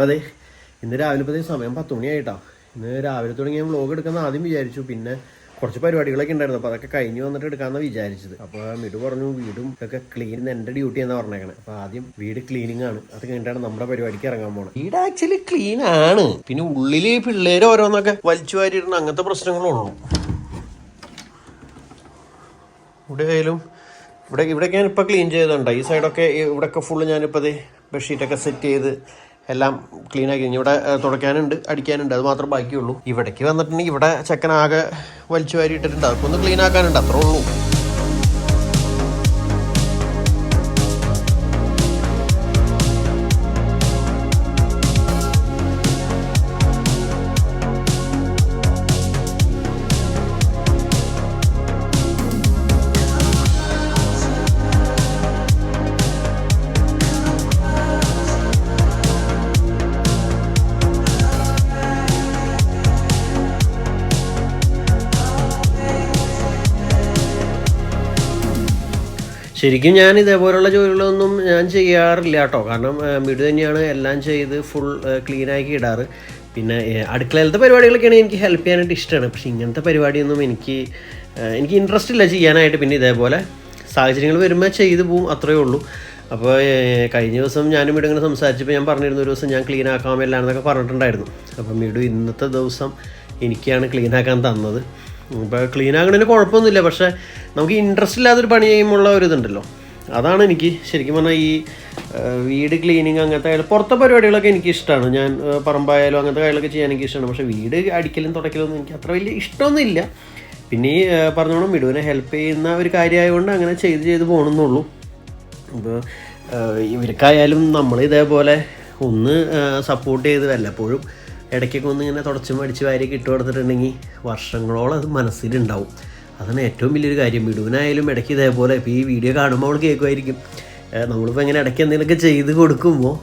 അപ്പോൾ അതെ ഇന്ന് രാവിലെ ഇപ്പോൾ സമയം പത്ത് മണിയായിട്ടാ. ഇന്ന് രാവിലെ തുടങ്ങി ഞാൻ വ്ളോഗ് എടുക്കുന്ന ആദ്യം വിചാരിച്ചു. പിന്നെ കുറച്ച് പരിപാടികളൊക്കെ ഉണ്ടായിരുന്നു. അപ്പോൾ അതൊക്കെ കഴിഞ്ഞ് വന്നിട്ട് എടുക്കാമെന്നാണ് വിചാരിച്ചത്. അപ്പോൾ മിടു പറഞ്ഞു വീടും ഒക്കെ ക്ലീൻ എന്റെ ഡ്യൂട്ടി എന്ന് പറഞ്ഞേക്കണേ. അപ്പോൾ ആദ്യം വീട് ക്ലീനിങ് ആണ്. അത് കഴിഞ്ഞിട്ടാണ് നമ്മുടെ പരിപാടിക്ക് ഇറങ്ങാൻ പോണത്. വീട് ആക്ച്വലി ക്ലീൻ ആണ്. പിന്നെ ഉള്ളിൽ പിള്ളേർ ഓരോന്നൊക്കെ വലിച്ചു വാരിയിടുന്ന അങ്ങനത്തെ പ്രശ്നങ്ങളുള്ളൂ ഇവിടെ ആയാലും ഇവിടെ ഇവിടെയൊക്കെ ഞാനിപ്പോൾ ക്ലീൻ ചെയ്തിട്ടുണ്ട് ഈ സൈഡൊക്കെ ഇവിടെയൊക്കെ ഫുള്ള് ഞാനിപ്പോൾ അത് ബെഡ്ഷീറ്റൊക്കെ സെറ്റ് ചെയ്ത് എല്ലാം ക്ലീൻ ആക്കി. ഇവിടെ തുടയ്ക്കാനുണ്ട് അടിക്കാനുണ്ട്. അത് മാത്രം ബാക്കിയുള്ളൂ. ഇവിടേക്ക് വന്നിട്ടുണ്ടെങ്കിൽ ഇവിടെ ചെക്കനാകെ വലിച്ചു വാരി ഇട്ടിട്ടുണ്ട് അതൊക്കെ ഒന്ന് ക്ലീൻ ആക്കാനുണ്ട്. അത്രേ ഉള്ളൂ. ശരിക്കും ഞാൻ ഇതേപോലെയുള്ള ജോലികളൊന്നും ഞാൻ ചെയ്യാറില്ല കേട്ടോ. കാരണം വീട് തന്നെയാണ് എല്ലാം ചെയ്ത് ഫുൾ ക്ലീനാക്കി ഇടാറ്. പിന്നെ അടുക്കളയിലത്തെ പരിപാടികളൊക്കെയാണ് എനിക്ക് ഹെൽപ്പ് ചെയ്യാനായിട്ട് ഇഷ്ടമാണ്. പക്ഷെ ഇങ്ങനത്തെ പരിപാടിയൊന്നും എനിക്ക് എനിക്ക് ഇൻട്രസ്റ്റ് ഇല്ല ചെയ്യാനായിട്ട്. പിന്നെ ഇതേപോലെ സാഹചര്യങ്ങൾ വരുമ്പോൾ ചെയ്തു പോവും അത്രയേ ഉള്ളൂ. അപ്പോൾ കഴിഞ്ഞ ദിവസം ഞാനും വീട് ഇങ്ങനെ സംസാരിച്ചപ്പോൾ ഞാൻ പറഞ്ഞിരുന്നു ഒരു ദിവസം ഞാൻ ക്ലീൻ ആക്കാൻ പറഞ്ഞിട്ടുണ്ടായിരുന്നു. അപ്പം വീട് ഇന്നത്തെ ദിവസം എനിക്കാണ് ക്ലീൻ ആക്കാൻ തന്നത്. ഇപ്പോൾ ക്ലീൻ ആകണതിന് കുഴപ്പമൊന്നുമില്ല പക്ഷേ നമുക്ക് ഇൻട്രസ്റ്റ് ഇല്ലാത്തൊരു പണി ചെയ്യുമ്പോൾ ഒരു ഇതുണ്ടല്ലോ. അതാണ് എനിക്ക് ശരിക്കും പറഞ്ഞാൽ ഈ വീട് ക്ലീനിങ് അങ്ങനത്തെ പുറത്തെ പരിപാടികളൊക്കെ എനിക്ക് ഇഷ്ടമാണ് ഞാൻ പറമ്പായാലും അങ്ങനത്തെ കാര്യങ്ങളൊക്കെ ചെയ്യാൻ എനിക്ക് ഇഷ്ടമാണ് പക്ഷേ വീട് അടിക്കലും തുടക്കലൊന്നും എനിക്ക് അത്ര വലിയ ഇഷ്ടമൊന്നുമില്ല. പിന്നെ ഈ പറഞ്ഞോണം മിടുവിനെ ഹെൽപ്പ് ചെയ്യുന്ന ഒരു കാര്യമായതുകൊണ്ട് അങ്ങനെ ചെയ്ത് ചെയ്ത് പോകണമെന്നുള്ളൂ അപ്പോൾ ഇവർക്കായാലും നമ്മൾ ഇതേപോലെ ഒന്ന് സപ്പോർട്ട് ചെയ്ത് വല്ലപ്പോഴും ഇടയ്ക്കൊക്കെ ഒന്ന് ഇങ്ങനെ തുടച്ചും മടിച്ച് വാരിയൊക്കെ ഇട്ട് കൊടുത്തിട്ടുണ്ടെങ്കിൽ വർഷങ്ങളോളം അത് മനസ്സിലുണ്ടാവും. അതാണ് ഏറ്റവും വലിയൊരു കാര്യം. വിടുവിനായാലും ഇടയ്ക്ക് ഇതേപോലെ ഇപ്പോൾ ഈ വീഡിയോ കാണുമ്പോൾ അവൾ കേൾക്കുമായിരിക്കും. നമ്മളിപ്പോൾ ഇങ്ങനെ ഇടയ്ക്ക് എന്തെങ്കിലുമൊക്കെ ചെയ്ത് കൊടുക്കുമ്പോൾ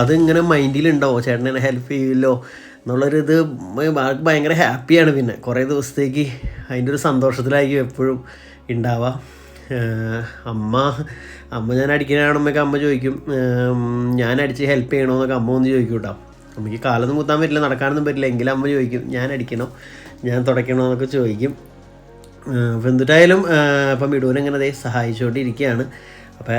അതിങ്ങനെ മൈൻഡിലുണ്ടാവും. ചേട്ടൻ എന്നെ ഹെൽപ്പ് ചെയ്യുമല്ലോ എന്നുള്ളൊരിത് ആൾക്ക് ഭയങ്കര ഹാപ്പിയാണ് പിന്നെ. കുറേ ദിവസത്തേക്ക് അതിന്റെ ഒരു സന്തോഷത്തിലായിരിക്കും എപ്പോഴും ഉണ്ടാവുക. ഏഹ് അമ്മ അമ്മ ഞാൻ അടിക്കുന്ന അമ്മ ചോദിക്കും ഞാൻ അടിച്ച് ഹെൽപ്പ് ചെയ്യണമെന്നൊക്കെ അമ്മ ഒന്ന് ചോദിക്കും കേട്ടോ. അമ്മയ്ക്ക് കാലൊന്നും കുത്താൻ പറ്റില്ല നടക്കാനൊന്നും പറ്റില്ല. എങ്കിലും അമ്മ ചോദിക്കും ഞാൻ അടിക്കണോ? ഞാൻ തുടയ്ക്കണോ? എന്നൊക്കെ ചോദിക്കും. അപ്പം എന്തിട്ടായാലും ഇപ്പം മിടുവിനെ ഇങ്ങനെ ദേ സഹായിച്ചുകൊണ്ടിരിക്കുകയാണ്. അപ്പോൾ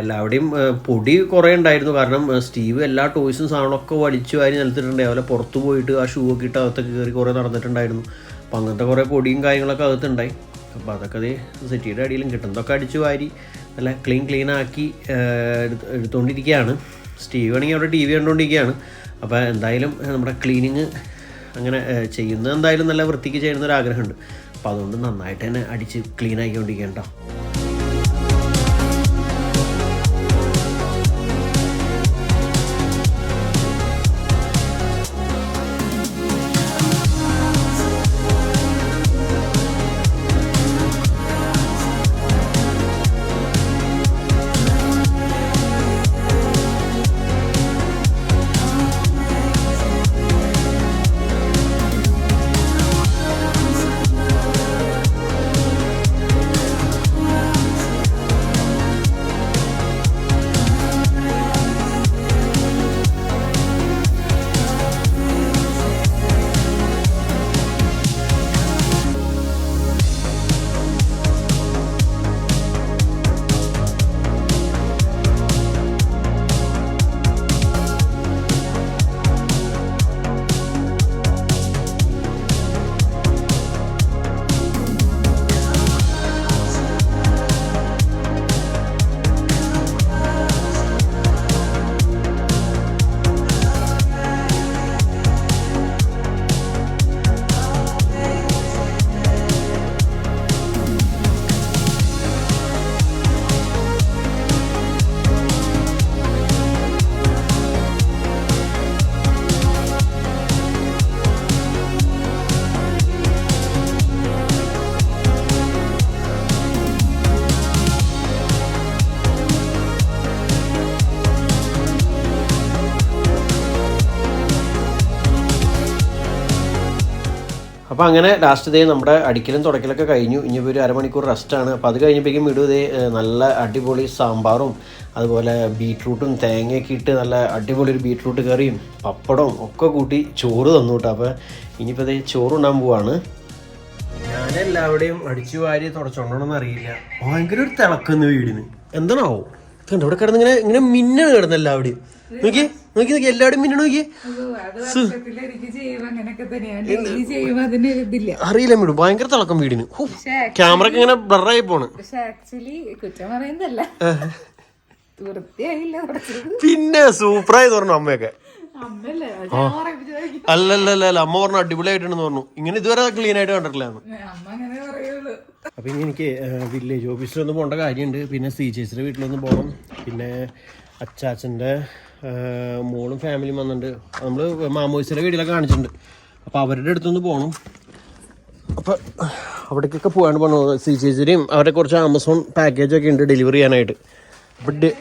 എല്ലാവരുടെയും പൊടി കുറേ ഉണ്ടായിരുന്നു. കാരണം സ്റ്റീവ് എല്ലാ ടോയ്സും സാധനങ്ങളൊക്കെ വലിച്ചു വാരി നിലത്തിട്ടുണ്ട്. അതുപോലെ പുറത്ത് പോയിട്ട് ആ ഷൂ ഒക്കെ ഇട്ട് അകത്തൊക്കെ കയറി കുറേ നടന്നിട്ടുണ്ടായിരുന്നു. അപ്പം അങ്ങനത്തെ കുറേ പൊടിയും കാര്യങ്ങളൊക്കെ അകത്തുണ്ടായി. അപ്പോൾ അതൊക്കെ അത് സെറ്റിയുടെ അടിയിലും കിട്ടുന്നതൊക്കെ അടിച്ചു വാരി നല്ല ക്ലീൻ ക്ലീൻ ആക്കി എടുത്തുകൊണ്ടിരിക്കുകയാണ് സ്റ്റീവ് ആണെങ്കിൽ അവിടെ ടി വി കണ്ടുകൊണ്ടിരിക്കുകയാണ് അപ്പോൾ എന്തായാലും നമ്മുടെ ക്ലീനിങ് അങ്ങനെ ചെയ്യുന്നത് എന്തായാലും നല്ല വൃത്തിക്ക് ചെയ്യുന്ന ഒരു ആഗ്രഹമുണ്ട്. അപ്പോൾ അതുകൊണ്ട് നന്നായിട്ട് തന്നെ അടിച്ച് ക്ലീൻ ആക്കിക്കൊണ്ടിരിക്കുകയാണ് അപ്പോൾ അങ്ങനെ ലാസ്റ്റ് ഡേ നമ്മുടെ അടിക്കലും തുടക്കലൊക്കെ കഴിഞ്ഞു. ഇനിയിപ്പോൾ ഒരു അരമണിക്കൂർ റെസ്റ്റാണ് അപ്പോൾ അത് കഴിഞ്ഞപ്പോഴേക്കും ഇതേ നല്ല അടിപൊളി സാമ്പാറും അതുപോലെ ബീട്രൂട്ടും തേങ്ങയൊക്കെ ഇട്ട് നല്ല അടിപൊളി ഒരു ബീട്രൂട്ട് കറിയും പപ്പടവും ഒക്കെ കൂട്ടി ചോറ് തന്നു കേട്ടോ. അപ്പോൾ ഇനിയിപ്പോൾ ചോറ് ഉണ്ടാകാൻ പോവാണ്. ഞാനെല്ലാവരുടെയും അടിച്ചു വാരി തുടച്ചോണ്ടോണെന്ന് അറിയില്ല. ഭയങ്കര ഒരു തിളക്കുന്ന വീടിന്. എന്താണാവോ? കണ്ടോ? ഇവിടെ കിടന്ന് ഇങ്ങനെ ഇങ്ങനെ മിന്നണ് കിടന്ന് എല്ലാവിടെയും നോക്കി നോക്കി നോക്കി എല്ലാവരും മിന്നണ നോക്കി അറിയില്ല വീട് ഭയങ്കര തിളക്കം വീടിന്. ക്യാമറ ഒക്കെ ഇങ്ങനെ ബ്ലറായി പോണ്. പിന്നെ സൂപ്പറായി തോന്നണം അമ്മയൊക്കെ. അമ്മല്ലേ? ഞാൻ പറയിപ്പിച്ചതായിരിക്കും. അല്ലല്ല അല്ല അമ്മ പറഞ്ഞു അടിപൊളിയായിട്ടുണ്ടെന്ന് പറഞ്ഞു. ഇങ്ങനെ ഇതുവരെ ക്ലീൻ ആയിട്ട് കണ്ടിട്ടില്ല അപ്പൊ അപ്പം ഇനി എനിക്ക് വില്ലേജ് ഓഫീസിലൊന്നും പോകേണ്ട കാര്യമുണ്ട് പിന്നെ സി ചേച്ചിയുടെ വീട്ടിലൊന്ന് പോകണം പിന്നെ അച്ചാച്ചന്റെ മോളും ഫാമിലിയും വന്നിട്ടുണ്ട് നമ്മൾ മാമോയിസിന്റെ വീട്ടിലൊക്കെ കാണിച്ചിട്ടുണ്ട്. അപ്പോൾ അവരുടെ അടുത്തൊന്ന് പോകണം അപ്പോൾ അവിടേക്കൊക്കെ പോകാൻ പോകണം സി ചേച്ചിയുടെയും അവരെ കുറച്ച് ആമസോൺ പാക്കേജൊക്കെ ഉണ്ട് ഡെലിവറി ചെയ്യാനായിട്ട്. അപ്പോൾ ഡെ-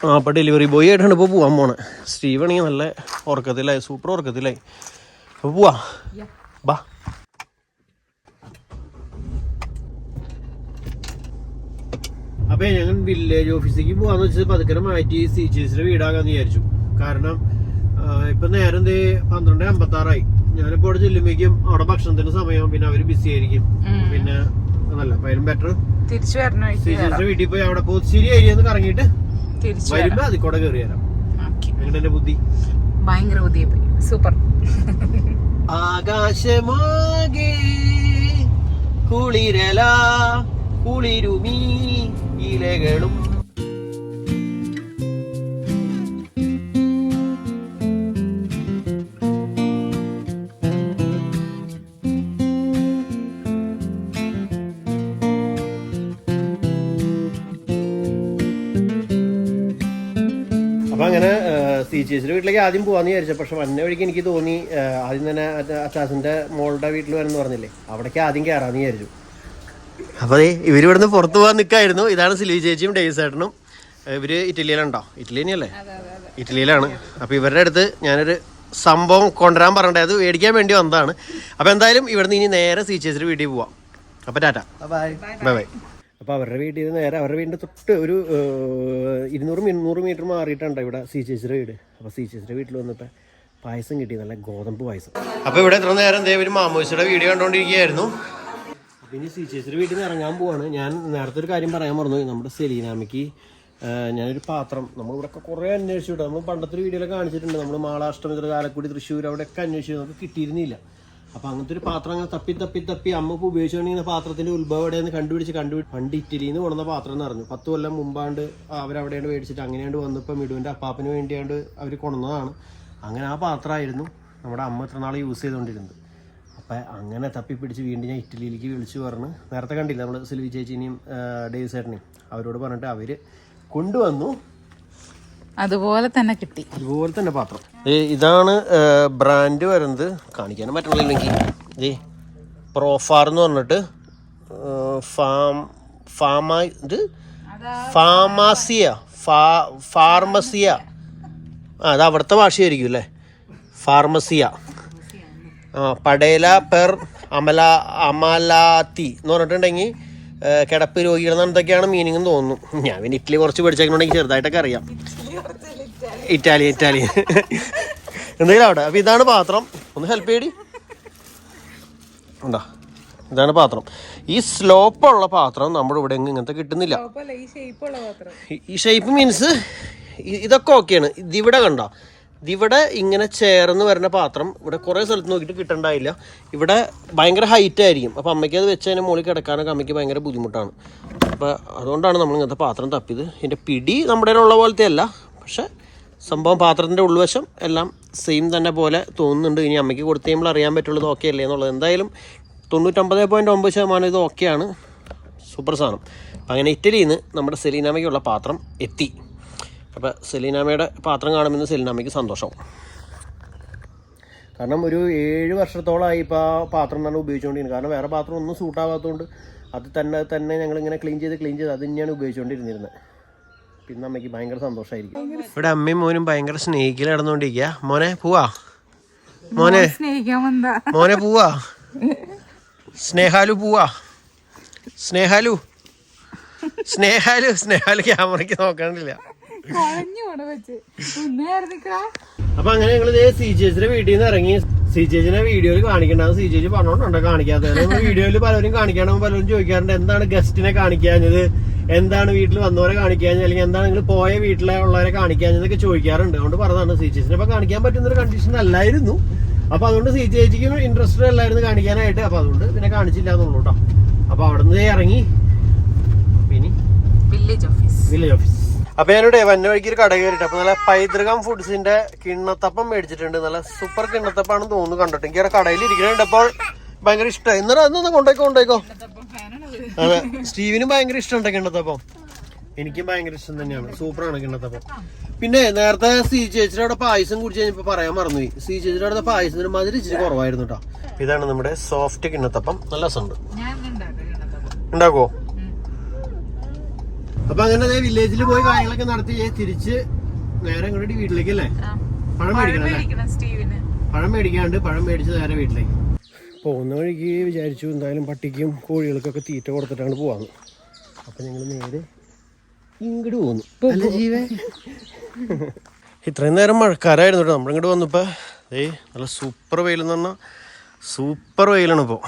ആ അപ്പോൾ ഡെലിവറി ബോയ് ആയിട്ടാണ് ഇപ്പോൾ പോകാൻ പോണേ. സ്റ്റീവ് ആണെങ്കിൽ നല്ല ഉറക്കത്തിലായി സൂപ്പർ ഉറക്കത്തിലായി. അപ്പോൾ പോവാ. ബാ. അപ്പൊ ഞങ്ങൾ വില്ലേജ് ഓഫീസിലേക്ക് പോവാന്ന് വെച്ചത് പതുക്കരം മാറ്റി സി ചേച്ചിയുടെ വീടാകാന്ന് വിചാരിച്ചു. കാരണം ഇപ്പൊ നേരം ദേ പന്ത്രണ്ട് അമ്പത്തി ആറായി ഞാനിപ്പോ അവിടെ ചെല്ലുമ്പോഴേക്കും അവിടെ ഭക്ഷണത്തിന് സമയം പിന്നെ അവർ ബിസി ആയിരിക്കും. പിന്നെ അതല്ല അപ്പൊ അതിനും ബെറ്റർ തിരിച്ചു വരണോ വീട്ടിൽ പോയി അവിടെ പോയി ശരിയായിരിക്കും കറങ്ങിയിട്ട് തിരിച്ചു വരുമ്പോ അതിൽ കൂടെ കയറി വരാം. എന്റെ ബുദ്ധി? ഭയങ്കര ബുദ്ധി സൂപ്പർ. ആകാശമാകെ കുളിരല കുളിരുമീ ഇലകളും അപ്പൊ അങ്ങനെ സി ചേച്ചിയുടെ വീട്ടിലേക്ക് ആദ്യം പോവാന്ന് വിചാരിച്ചു. പക്ഷെ വന്ന വഴിക്ക് എനിക്ക് തോന്നി ആദ്യം തന്നെ അച്ചാസിന്റെ മോളുടെ വീട്ടിൽ വരെന്ന് പറഞ്ഞില്ലേ? അവിടേക്ക് ആദ്യം കയറാന്ന് വിചാരിച്ചു. അപ്പൊ ഇവരിവിടുന്ന് ഇവർ ഇവിടുന്ന് പുറത്തു പോകാൻ നിൽക്കായിരുന്നു ഇതാണ് സിലി ചേച്ചിയും ഡേയ്സ് ഏട്ടനും. ഇവർ ഇറ്റലിയിലുണ്ടോ? ഇറ്റലി തന്നെയല്ലേ ഇറ്റലിയിലാണ്. അപ്പൊ ഇവരുടെ അടുത്ത് ഞാനൊരു സംഭവം കൊണ്ടുവരാൻ പറഞ്ഞത് അത് മേടിക്കാൻ വേണ്ടി വന്നതാണ്. അപ്പൊ എന്തായാലും ഇവിടുന്ന് ഇനി നേരെ സി ചേച്ചിയുടെ വീട്ടിൽ പോവാം. അപ്പൊ ടാറ്റ. ബൈ ബൈ അപ്പോൾ അവരുടെ വീട്ടിൽ നിന്ന് നേരെ അവരുടെ വീടിന്റെ തൊട്ട് ഒരു ഇരുന്നൂറ് ഇരുന്നൂറ് മീറ്റർ മാറിയിട്ടുണ്ട് ഇവിടെ സി ചേച്ചിയുടെ വീട്. അപ്പോൾ സി ചേച്ചിയുടെ വീട്ടിൽ വന്നിട്ട് പായസം കിട്ടി നല്ല ഗോതമ്പ് പായസം. അപ്പോൾ ഇവിടെ എത്ര നേരം ഒരു മാമോസിയുടെ വീഡിയോ കണ്ടുകൊണ്ടിരിക്കുകയായിരുന്നു അപ്പോൾ ഇനി സി ചേച്ചിയുടെ വീട്ടിൽ നിന്ന് ഇറങ്ങാൻ പോവാണ്. ഞാൻ നേരത്തെ ഒരു കാര്യം പറയാൻ മറന്നു നമ്മുടെ സെലീനാമിക്ക് ഞാനൊരു പാത്രം നമ്മളിവിടെയൊക്കെ കുറേ അന്വേഷിച്ചു നമ്മൾ പണ്ടത്തെ ഒരു വീഡിയോയിലൊക്കെ കാണിച്ചിട്ടുണ്ട്. നമ്മൾ മാളാഷ്ടമിത്ര കാലക്കുടി തൃശ്ശൂർ അവിടെയൊക്കെ അന്വേഷിച്ചു. നമുക്ക് കിട്ടിയിരുന്നില്ല. അപ്പൊ അങ്ങനത്തെ ഒരു പാത്രം അങ്ങനെ തപ്പി തപ്പി തപ്പി അമ്മ ഇപ്പൊ ഉപയോഗിച്ചുകൊണ്ടിരുന്ന പാത്രത്തിന്റെ ഉത്ഭവം എവിടെയെന്ന് കണ്ടുപിടിച്ച് കണ്ടുപിടി പണ്ട് ഇറ്റലിയിൽ നിന്ന് കൊണ്ടുവന്ന പാത്രം എന്ന് പറഞ്ഞു. പത്ത് കൊല്ലം മുമ്പാണ്ട് അവരവിടെയാണ് മേടിച്ചിട്ട് അങ്ങനെയാണ്ട് വന്നപ്പോൾ മിടുവിന്റെ അപ്പാപ്പന് വേണ്ടിയാണ്ട് അവർ കൊണ്ടുവന്നതാണ്. അങ്ങനെ ആ പാത്രമായിരുന്നു നമ്മുടെ അമ്മ ഇത്ര നാൾ യൂസ് ചെയ്തുകൊണ്ടിരുന്നത് അപ്പം അങ്ങനെ തപ്പി പിടിച്ച് വീണ്ടും ഞാൻ ഇറ്റലിയിലേക്ക് വിളിച്ചു പറഞ്ഞു. നേരത്തെ കണ്ടില്ല നമ്മൾ സിൽവി ചേച്ചിനെയും ഡേവ് ചേട്ടനെയും? അവരോട് പറഞ്ഞിട്ട് അവർ കൊണ്ടുവന്നു. അതുപോലെ തന്നെ കിട്ടി. അതുപോലെ തന്നെ പാത്രം. ഇതാണ് ബ്രാൻഡ് വരുന്നത്. കാണിക്കാനും പറ്റണില്ലെങ്കിൽ ഇത് പ്രോഫാർ എന്ന് പറഞ്ഞിട്ട് ഫാം ഫാമ ഇത് ഫാമാസിയ ഫാ ഫാർമസിയ ആ. അത് അവിടുത്തെ ഭാഷയായിരിക്കും അല്ലേ? ഫാർമസിയ ആ പടേല പെർ അമല അമലാത്തി എന്ന് പറഞ്ഞിട്ടുണ്ടെങ്കിൽ കിടപ്പ് രോഗികൾ എന്തൊക്കെയാണ് മീനിങ് തോന്നുന്നു. ഞാൻ പിന്നെ ഇറ്റലി കുറച്ച് പഠിച്ചേക്കണമെങ്കിൽ ചെറുതായിട്ടൊക്കെ അറിയാം. ഇറ്റാലിയൻ ഇറ്റാലിയൻ എന്തെങ്കിലും അവിടെ അപ്പൊ ഇതാണ് പാത്രം. ഒന്ന് ഹെൽപ്പ് ചെയ്യടി. ഉണ്ടോ? ഇതാണ് പാത്രം. ഈ സ്ലോപ്പ് ഉള്ള പാത്രം നമ്മുടെ ഇവിടെ ഇങ്ങനത്തെ കിട്ടുന്നില്ല. ഈ ഷേപ്പ് മീൻസ് ഇതൊക്കെ ഓക്കെയാണ് ഇതിവിടെ കണ്ടോ? ഇതിവിടെ ഇങ്ങനെ ചേർന്ന് വരുന്ന പാത്രം ഇവിടെ കുറേ സ്ഥലത്ത് നോക്കിയിട്ട് കിട്ടണ്ടായില്ല. ഇവിടെ ഭയങ്കര ഹൈറ്റ് ആയിരിക്കും. അപ്പോൾ അമ്മയ്ക്ക് അത് വെച്ച് അതിന് മുകളിൽ കിടക്കാനൊക്കെ അമ്മയ്ക്ക് ഭയങ്കര ബുദ്ധിമുട്ടാണ്. അപ്പോൾ അതുകൊണ്ടാണ് നമ്മൾ ഇങ്ങനത്തെ പാത്രം തപ്പിയത്. ഇതിന്റെ പിടി നമ്മുടെ ഉള്ള പോലത്തെ അല്ല പക്ഷേ സംഭവം പാത്രത്തിന്റെ ഉൾവശം എല്ലാം സെയിം തന്നെ പോലെ തോന്നുന്നുണ്ട്. ഇനി അമ്മയ്ക്ക് കൊടുത്ത് കഴിയുമ്പോൾ അറിയാൻ പറ്റുള്ളത് ഓക്കെ അല്ലേ എന്നുള്ളത്. എന്തായാലും തൊണ്ണൂറ്റൊമ്പത് പോയിന്റ് ഒമ്പത് ശതമാനം ഇത് ഓക്കെയാണ് സൂപ്പർ സാധനം. അങ്ങനെ ഇറ്റലിയിൽ നിന്ന് നമ്മുടെ സെലീനാമയ്ക്കുള്ള പാത്രം എത്തി. അപ്പോൾ സെലീനാമയുടെ പാത്രം കാണുമെന്ന് സെലീനാമയ്ക്ക് സന്തോഷം. കാരണം ഒരു ഏഴ് വർഷത്തോളമായി ഇപ്പോൾ ആ പാത്രം തന്നെ ഉപയോഗിച്ചുകൊണ്ടിരുന്നത് കാരണം വേറെ പാത്രം ഒന്നും സൂട്ടാവാത്തതുകൊണ്ട് അത് തന്നെ തന്നെ ഞങ്ങളിങ്ങനെ ക്ലീൻ ചെയ്ത് ക്ലീൻ ചെയ്ത് അത് തന്നെയാണ് ഉപയോഗിച്ചുകൊണ്ടിരുന്നിരുന്നത്. പിന്നെ അമ്മയ്ക്ക് ഭയങ്കര സന്തോഷമായിരിക്കും ഇവിടെ അമ്മയും മോനും ഭയങ്കര സ്നേഹിക്കൽ നടന്നുകൊണ്ടിരിക്കുക മോനെ പോവാ. മോനെ. മോനെ പോവാ. സ്നേഹാലു പോവാ. സ്നേഹാലു. സ്നേഹാലു സ്നേഹാലു ക്യാമറയ്ക്ക് നോക്കാനില്ല കുഴഞ്ഞു പോണ വെച്ച് ഒന്നായിരുന്നിക്കാ അപ്പൊ അങ്ങനെ ഞങ്ങൾ സി ജേജിന്റെ വീട്ടിൽ നിന്ന് ഇറങ്ങി. സി ജേജിനെ വീഡിയോയിൽ കാണിക്കണ്ടാവും സി ചേച്ചി പറഞ്ഞോണ്ടോ കാണിക്കാത്ത വീഡിയോയിൽ പലരും കാണിക്കണം പലരും ചോദിക്കാറുണ്ട് എന്താണ് ഗസ്റ്റിനെ കാണിക്കാഞ്ഞത്? എന്താണ് വീട്ടിൽ വന്നവരെ കാണിക്കാഞ്ഞത്? അല്ലെങ്കിൽ എന്താണ് നിങ്ങൾ പോയ വീട്ടിലെ ഉള്ളവരെ കാണിക്കാഞ്ഞതൊക്കെ ചോദിക്കാറുണ്ട്. അതുകൊണ്ട് പറഞ്ഞതാണ് സി ജേജിനെ ഇപ്പൊ കാണിക്കാൻ പറ്റുന്ന ഒരു കണ്ടീഷൻ അല്ലായിരുന്നു. അപ്പൊ അതുകൊണ്ട് സി ചേച്ചിക്കും ഇൻട്രസ്റ്റഡ് അല്ലായിരുന്നു കാണിക്കാനായിട്ട് അപ്പൊ അതുകൊണ്ട് പിന്നെ കാണിച്ചില്ല എന്നുള്ളൂ കേട്ടോ അപ്പൊ അവിടെ നിന്ന് ഇറങ്ങി. പിന്നെ വില്ലേജ് ഓഫീസ് വില്ലേജ് ഓഫീസ് അപ്പൊ ഞാനിവിടെ വന്ന വഴിക്ക് ഒരു കട കയറിട്ട് അപ്പൊ നല്ല പൈതൃകം ഫുഡ്സിന്റെ കിണ്ണത്തപ്പം മേടിച്ചിട്ടുണ്ട്. നല്ല സൂപ്പർ കിണ്ണത്തപ്പാണെന്ന് തോന്നുന്നു കണ്ടിട്ട്. എനിക്ക് കടയിൽ ഇരിക്കുന്നുണ്ട് അപ്പോൾ ഭയങ്കര ഇഷ്ടമായി എന്നാ ഒന്ന് കൊണ്ടേക്കോ കൊണ്ടേക്കോ അതെ. സ്റ്റീവിനും ഭയങ്കര ഇഷ്ടമുണ്ട് കിണ്ണത്തപ്പം. എനിക്കും ഭയങ്കര ഇഷ്ടം തന്നെയാണ്. സൂപ്പറാണ് കിണ്ണത്തപ്പം. പിന്നെ നേരത്തെ സി ചേച്ചിയുടെ അവിടെ പായസം കുടിച്ച് കഴിഞ്ഞപ്പോ പറയാൻ മറന്നുപോയി. സി ചേച്ചിയുടെ അവിടെ പായസത്തിന് മാതിരി ഇച്ചിരി കുറവായിരുന്നു കേട്ടോ. ഇതാണ് നമ്മുടെ സോഫ്റ്റ് കിണ്ണത്തപ്പം. നല്ല രസമുണ്ട്. ഉണ്ടാക്കുവോ? അപ്പൊ അങ്ങനെ വില്ലേജിൽ പോയി കാര്യങ്ങളൊക്കെ നടത്തി തിരിച്ച് നേരെ ഇങ്ങോട്ട് വീട്ടിലേക്ക് അല്ലേ പഴം മേടിക്കണം അല്ലേ? പഴം മേടിക്കാണ്ട് പഴം മേടിച്ച് നേരെ വീട്ടിലേക്ക്. പോകുന്ന വഴിക്ക് വിചാരിച്ചു എന്തായാലും പട്ടിക്കും കോഴികൾക്കൊക്കെ തീറ്റ കൊടുത്തിട്ടാണ് പോവാന്ന്. അപ്പൊ ഞങ്ങൾ നേരെ ഇങ്ങോട്ട് പോകുന്നു അല്ല ജീവേ ഇത്രയും നേരം മഴക്കാരായിരുന്നു കേട്ടോ. നമ്മളിങ്ങോട്ട് വന്നപ്പോ ഏയ് നല്ല സൂപ്പർ വെയിലെന്ന് പറഞ്ഞാൽ സൂപ്പർ വെയിലാണ് ഇപ്പോൾ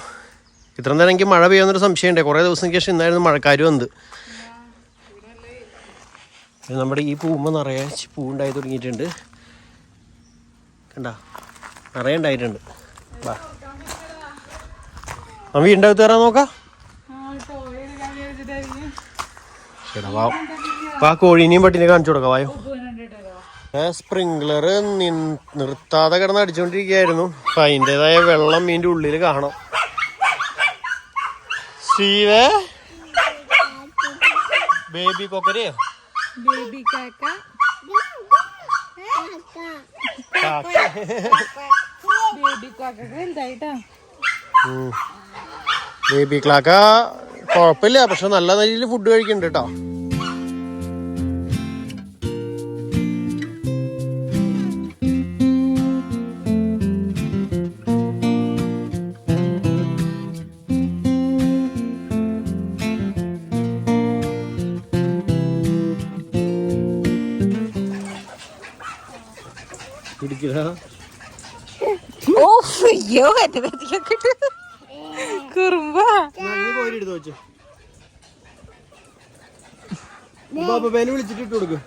ഇത്രയും നേരം എനിക്ക് മഴ പെയ്യാന്നൊരു സംശയമുണ്ട്. കുറേ ദിവസത്തിന് ശേഷം ഇന്നായിരുന്നു മഴക്കാർ വന്നത്. നമ്മുടെ ഈ പൂമ്പ നിറയെ പൂവുണ്ടായി തുടങ്ങിയിട്ടുണ്ട്. കണ്ട? നിറയെ ഉണ്ടായിട്ടുണ്ട്. വാ. നമ്മ വീടിന്റെ അകത്ത് കയറാൻ നോക്കാം. ആ കോഴിനെയും പട്ടിനെ കാണിച്ചു കൊടുക്കാം. വായോ. സ്പ്രിംഗ്ലർ നിർത്താതെ കിടന്ന് അടിച്ചുകൊണ്ടിരിക്കുകയായിരുന്നു അപ്പൊ അതിന്റെതായ വെള്ളം ഇതിന്റെ ഉള്ളിൽ കാണാം സീവേ ബേബി കൊക്കരയോ? ബേബി കാക്ക. ബേബി കാക്ക വലുതായിട്ടാ ബേബി ക്ലാക്ക കുഴപ്പമില്ല പക്ഷെ നല്ല രീതിയിൽ ഫുഡ് കഴിക്കുന്നുണ്ട് കേട്ടോ. അയ്യോ എന്റെ പറ്റിയൊക്കെ കുറുമ്പ. പോയിട്ട് വെച്ചു. ബാബേനെ വിളിച്ചിട്ട് ഇട്ട് കൊടുക്ക്.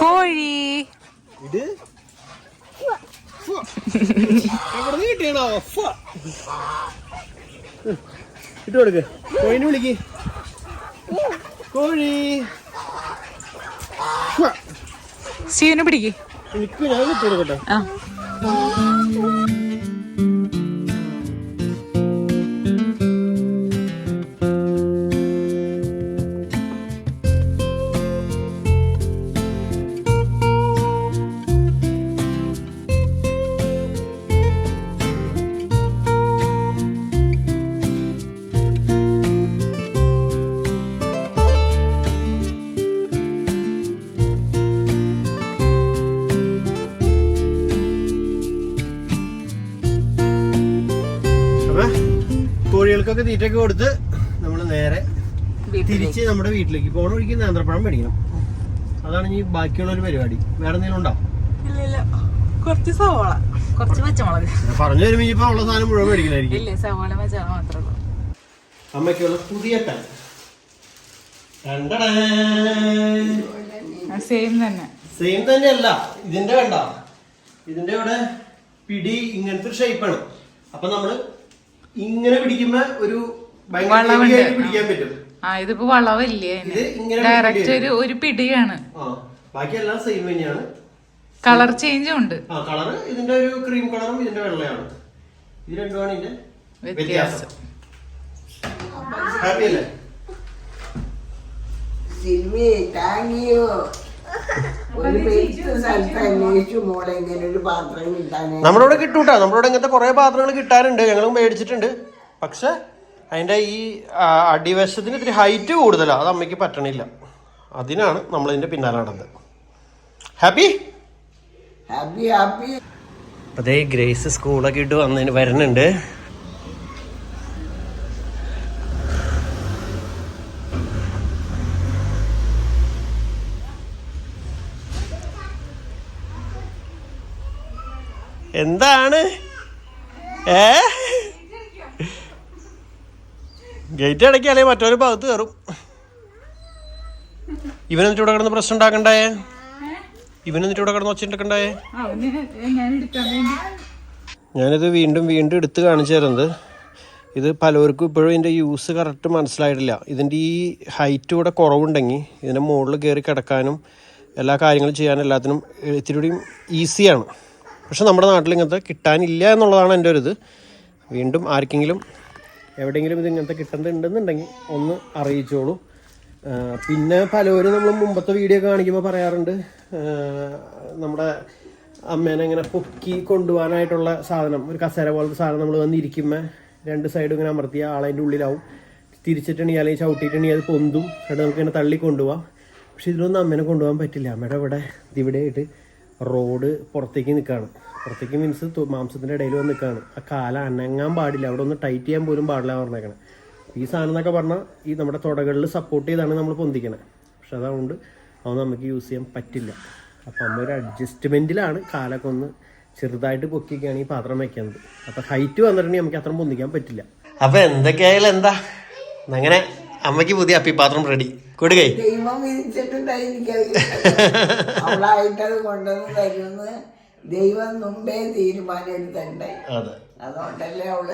കോഴി. ഇത്? കിട്ടിയാണോ ഇട്ട് കൊടുക്ക്. കോഴിനെ വിളിക്ക്. കോഴി. സീനെ പിടിക്ക്. എനിക്ക് ഞാൻ ഇട്ട് കോഴികൾക്കൊക്കെ തീറ്റയൊക്കെ കൊടുത്ത് നമ്മൾ നേരെ തിരിച്ച് നമ്മുടെ വീട്ടിലേക്ക്. പോണ വഴിക്ക് നേന്ത്രപ്പഴം മേടിക്കണം. അതാണ് ഇനി ബാക്കിയുള്ള ഒരു പരിപാടി. വേറെ എന്തെങ്കിലും ഉണ്ടോ? കുറച്ച് സവാള. കുറച്ച് പച്ചമുളക്. പറഞ്ഞു വരുമ്പോ ഇനിയിപ്പോ ഉള്ള സാധനം മുഴുവൻ മേടിക്കണായിരിക്കും ഇല്ല സവാള പച്ചമുളക് മാത്രമേ അമ്മയ്ക്കുള്ള പുതിയ പാൻ സെയിം തന്നെ. സെയിം തന്നെയല്ല. ഇതിന്റെ കണ്ട? ഇതിന്റെ ഇവിടെ പിടി ഇങ്ങനത്തെ ഷേപ്പ് ആണ്. അപ്പൊ നമ്മൾ ഇങ്ങനെ പിടിക്കുന്ന ഒരു. പിടിക്കാൻ പറ്റും. ആ ഇതിപ്പോ വളവല്ലേ ഡയറക്റ്റ് ഒരു ഒരു പിടിയാണ്. ആ ബാക്കിയെല്ലാം സെയിം തന്നെയാണ്. കളർ ചേഞ്ചും ഉണ്ട്. ആ കളർ ഇതിന്റെ ഒരു ക്രീം കളറും ഇതിന്റെ വെള്ളയാണ്. ഇത് രണ്ടുമാണ് ഇതിന്റെ വ്യത്യാസം. ഹാപ്പി അല്ലേ? സിൽവി താങ്ക് യു ഇവിടെ കിട്ടൂട്ടാ. നമ്മളോട് ഇങ്ങനത്തെ കുറെ പാത്രങ്ങൾ കിട്ടാറുണ്ട് ഞങ്ങളും മേടിച്ചിട്ടുണ്ട്. പക്ഷെ അതിന്റെ ഈ ആ, അടിവശത്തിന് ഇത്തിരി ഹൈറ്റ് കൂടുതലാണ് അത് അമ്മയ്ക്ക് പറ്റണില്ല. അതിനാണ് നമ്മൾ ഇതിന്റെ പിന്നാലെ നടന്നത്. ഹാപ്പി ഹാപ്പി ഹാപ്പി അതേ ഗ്രേസ് സ്കൂളൊക്കെ ഇട്ട് വന്നതിന് വരുന്നുണ്ട്. എന്താണ്? ഏ? ഗേറ്റ് അടയ്ക്കാലേ മറ്റൊരു ഭാഗത്ത് കയറും. ഇവനെന്നിട്ട് ഇവിടെ കിടന്ന് പ്രശ്നം ഉണ്ടാക്കണ്ടേ? ഇവനെന്നിട്ട് ഇവിടെ കിടന്ന് ഒച്ചുണ്ടാക്കണ്ടായേ ഞാനിത് വീണ്ടും വീണ്ടും എടുത്ത് കാണിച്ചു തരുന്നത്. ഇത് പലവർക്കും ഇപ്പോഴും ഇതിന്റെ യൂസ് കറക്റ്റ് മനസ്സിലായിട്ടില്ല. ഇതിന്റെ ഈ ഹൈറ്റ് കൂടെ കുറവുണ്ടെങ്കിൽ ഇതിന്റെ മുകളിൽ കയറി കിടക്കാനും എല്ലാ കാര്യങ്ങളും ചെയ്യാനും എല്ലാത്തിനും ഇത്തിരി കൂടിയും ഈസിയാണ് പക്ഷെ നമ്മുടെ നാട്ടിൽ ഇങ്ങനത്തെ കിട്ടാനില്ല എന്നുള്ളതാണ് എന്റെ ഒരു ഇത് വീണ്ടും ആർക്കെങ്കിലും എവിടെയെങ്കിലും ഇത് ഇങ്ങനത്തെ കിട്ടുന്നുണ്ടെന്നുണ്ടെങ്കിൽ ഒന്ന് അറിയിച്ചോളൂ. പിന്നെ പലരും നമ്മൾ മുമ്പത്തെ വീഡിയോ കാണിക്കുമ്പോൾ പറയാറുണ്ട് നമ്മുടെ അമ്മേനെ ഇങ്ങനെ പൊക്കി കൊണ്ടുപോകാനായിട്ടുള്ള സാധനം ഒരു കസേര പോലത്തെ സാധനം നമ്മൾ വന്നിരിക്കുമ്പോൾ രണ്ട് സൈഡും ഇങ്ങനെ അമർത്തിയ ആളതിന്റെ ഉള്ളിലാവും. തിരിച്ചിട്ടുണ്ടെങ്കിൽ അല്ലെങ്കിൽ ചവിട്ടിയിട്ടുണ്ടെങ്കിൽ അത് പൊന്തും എന്നിട്ട് നമുക്ക് ഇങ്ങനെ തള്ളി കൊണ്ടുപോകാം പക്ഷെ ഇതിലൊന്നും അമ്മേനെ കൊണ്ടുപോകാൻ പറ്റില്ല. അമ്മയുടെ ഇവിടെ ഇവിടെ ആയിട്ട് റോഡ് പുറത്തേക്ക് നിൽക്കുകയാണ് പുറത്തേക്ക് മീൻസ് മാംസത്തിന്റെ ഇടയിൽ വന്ന് നിൽക്കുകയാണ് ആ കാല അനങ്ങാൻ പാടില്ല. അവിടെ ഒന്ന് ടൈറ്റ് ചെയ്യാൻ പോലും പാടില്ല പറഞ്ഞേക്കണം. ഈ സാധനം എന്നൊക്കെ പറഞ്ഞാൽ ഈ നമ്മുടെ തുടകളിൽ സപ്പോർട്ട് ചെയ്താണ് നമ്മൾ പൊന്തിക്കണത് പക്ഷെ അതുകൊണ്ട് അത് നമുക്ക് യൂസ് ചെയ്യാൻ പറ്റില്ല. അപ്പം നമ്മൾ ഒരു അഡ്ജസ്റ്റ്മെന്റിലാണ് കാലൊക്കെ ഒന്ന് ചെറുതായിട്ട് പൊക്കിയൊക്കെയാണ് ഈ പാത്രം വയ്ക്കുന്നത് അപ്പം ഹൈറ്റ് വന്നിട്ടുണ്ടെങ്കിൽ നമുക്ക് അത്ര പൊന്തിക്കാൻ പറ്റില്ല. അപ്പം എന്തൊക്കെയായാലും എന്താ? അങ്ങനെ അമ്മയ്ക്ക് പുതിയ അപ്പിപ്പാത്രം റെഡി കൊടുക്കേ. ദൈവം വിധിച്ചിട്ടുണ്ടായിരിക്കും. അവളായിട്ടത് കൊണ്ടുവന്ന് തരുമെന്ന് ദൈവം മുമ്പേ തീരുമാനം എടുത്തിട്ടുണ്ടായി അതെ. അതുകൊണ്ടല്ലേ അവൾ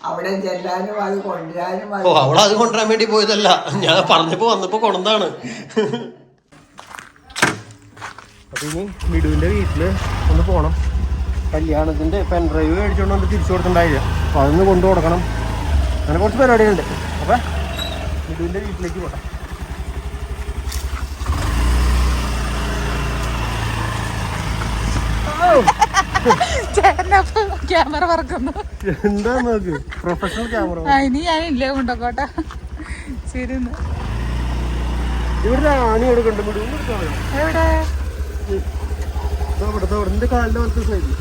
അവിടെ ചെല്ലാനും അത് കൊണ്ടുവരാനും ഓ അവളെ കൊണ്ടുവരാൻ വേണ്ടി പോയതല്ല. ഞാൻ പറഞ്ഞപ്പോ വന്നപ്പോ കൊണ്ടതാണ്. അപ്പൊ ഇനി മിടുവിന്റെ വീട്ടിൽ ഒന്ന് പോണം. കല്യാണത്തിന്റെ പെൻ ഡ്രൈവ് മേടിച്ചോണ്ട് വന്ന് തിരിച്ചു കൊടുത്തിട്ടുണ്ടായില്ല. അപ്പൊ അതൊന്ന് കൊണ്ടു കൊടുക്കണം അങ്ങനെ കുറച്ച് പരിപാടികളുണ്ട്. അപ്പൊ മിടുവിന്റെ വീട്ടിലേക്ക് പോട്ടെ. ക്യാമറ പറക്കുന്നു എന്താ നോക്ക്? പ്രൊഫഷണൽ ക്യാമറ ഇനി ഞാൻ ഇല്ലേ കൊണ്ടോക്കോട്ടെ. ശരി. ഇവിടെ ആണി കൊടുക്കണ്ട് എവിടെ? എന്റെ കാലിന്റെ വലത്തെ സൈഡിൽ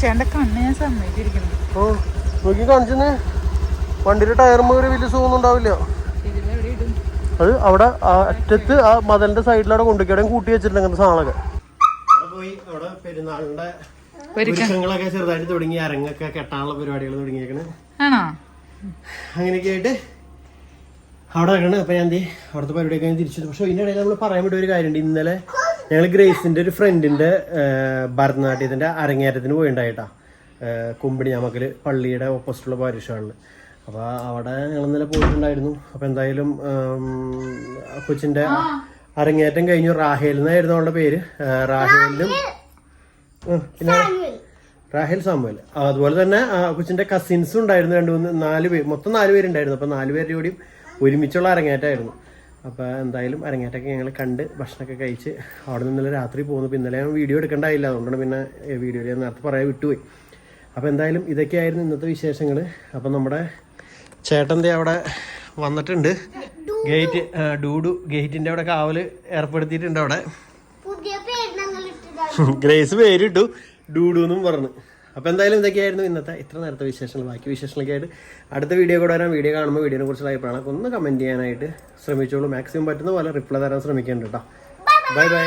ചേട്ടന്റെ കണ്ണ് ഞാൻ സമ്മതിച്ചിരിക്കുന്നു. ഓ നോക്കി കാണിച്ചെന്ന്. വണ്ടിയുടെ ടയറുമ്പോ ഒരു വലിയ സുഖമൊന്നും ഉണ്ടാവില്ല. ഇതിലെവിടെ ഇടും അത് അവിടെ ആ അറ്റത്ത് ആ മതലിന്റെ സൈഡിലവിടെ കൊണ്ടുപോയി കൂട്ടി വെച്ചിട്ടുണ്ട് അങ്ങനത്തെ സാധനങ്ങളൊക്കെ. പോയി അവിടെ പെരുന്നാളിന്റെ ഒരുക്കങ്ങളൊക്കെ ചെറുതായിട്ട് തുടങ്ങി അരങ്ങൊക്കെ കെട്ടാനുള്ള പരിപാടികൾ തുടങ്ങിയേക്കണ്. അങ്ങനെയൊക്കെ ആയിട്ട് അവിടെ നിൽക്കണ് അപ്പൊ ഞാൻ ദേ അവിടുത്തെ പരിപാടിയൊക്കെ ഞാൻ തിരിച്ചു പക്ഷെ ഇതിന്റെ ഇടയിൽ നമ്മൾ പറയാൻ പറ്റിയ ഒരു കാര്യമുണ്ട്. ഇന്നലെ ഞങ്ങൾ ഗ്രേസിന്റെ ഒരു ഫ്രണ്ടിന്റെ ഭരതനാട്യത്തിന്റെ അരങ്ങേറ്റത്തിന് പോയിണ്ടായിട്ടാ. കുമ്പിടി ഞമ്മക്കൽ പള്ളിയുടെ ഓപ്പോസിറ്റുള്ള പാരിഷാളിൽ അപ്പോൾ അവിടെ ഞങ്ങൾ ഇന്നലെ പോയിട്ടുണ്ടായിരുന്നു. അപ്പോൾ എന്തായാലും കൊച്ചിന്റെ കൊച്ചിന്റെ അരങ്ങേറ്റം കഴിഞ്ഞു. റാഹേൽ എന്നായിരുന്നു അവളുടെ പേര്. റാഹേലിനും പിന്നെ റാഹേൽ സാമുവൽ. അതുപോലെ തന്നെ കൊച്ചിന്റെ കൊച്ചിന്റെ കസിൻസും ഉണ്ടായിരുന്നു രണ്ട് മൂന്ന് നാല് പേര് മൊത്തം നാല് പേരുണ്ടായിരുന്നു. അപ്പോൾ നാല് പേരുടെ കൂടിയും ഒരുമിച്ചുള്ള അരങ്ങേറ്റമായിരുന്നു. അപ്പോൾ എന്തായാലും അരങ്ങേറ്റമൊക്കെ ഞങ്ങൾ കണ്ട് ഭക്ഷണമൊക്കെ കഴിച്ച് അവിടെ നിന്ന് ഇന്നലെ രാത്രി പോകുന്നു. ഇന്നലെ ഞാൻ വീഡിയോ എടുക്കേണ്ടായില്ല. അതുകൊണ്ടാണ് പിന്നെ വീഡിയോയിൽ ഞാൻ നേരത്തെ പറയാൻ വിട്ടുപോയി. അപ്പോൾ എന്തായാലും ഇതൊക്കെയായിരുന്നു ഇന്നത്തെ വിശേഷങ്ങൾ അപ്പോൾ നമ്മുടെ ചേട്ടന്റെ അവിടെ വന്നിട്ടുണ്ട്. ഗേറ്റ് ഡൂഡു ഗേറ്റിന്റെ അവിടെ കാവൽ ഏർപ്പെടുത്തിയിട്ടുണ്ട് അവിടെ. ഗ്രേസ് പേരിട്ടു ഡൂഡു എന്നും പറഞ്ഞു. അപ്പോൾ എന്തായാലും ഇതൊക്കെയായിരുന്നു ഇന്നത്തെ ഇത്ര നേരത്തെ വിശേഷങ്ങൾ. ബാക്കി വിശേഷങ്ങളൊക്കെ ആയിട്ട് അടുത്ത വീഡിയോ കൂടെ വരാൻ വീഡിയോ കാണുമ്പോൾ വീഡിയോനെ കുറിച്ചുള്ള അഭിപ്രായം ഒന്ന് കമന്റ് ചെയ്യാനായിട്ട് ശ്രമിച്ചോളൂ. മാക്സിമം പറ്റുന്ന പോലെ റിപ്ലൈ തരാൻ ശ്രമിക്കേണ്ട കേട്ടോ ബൈ ബൈ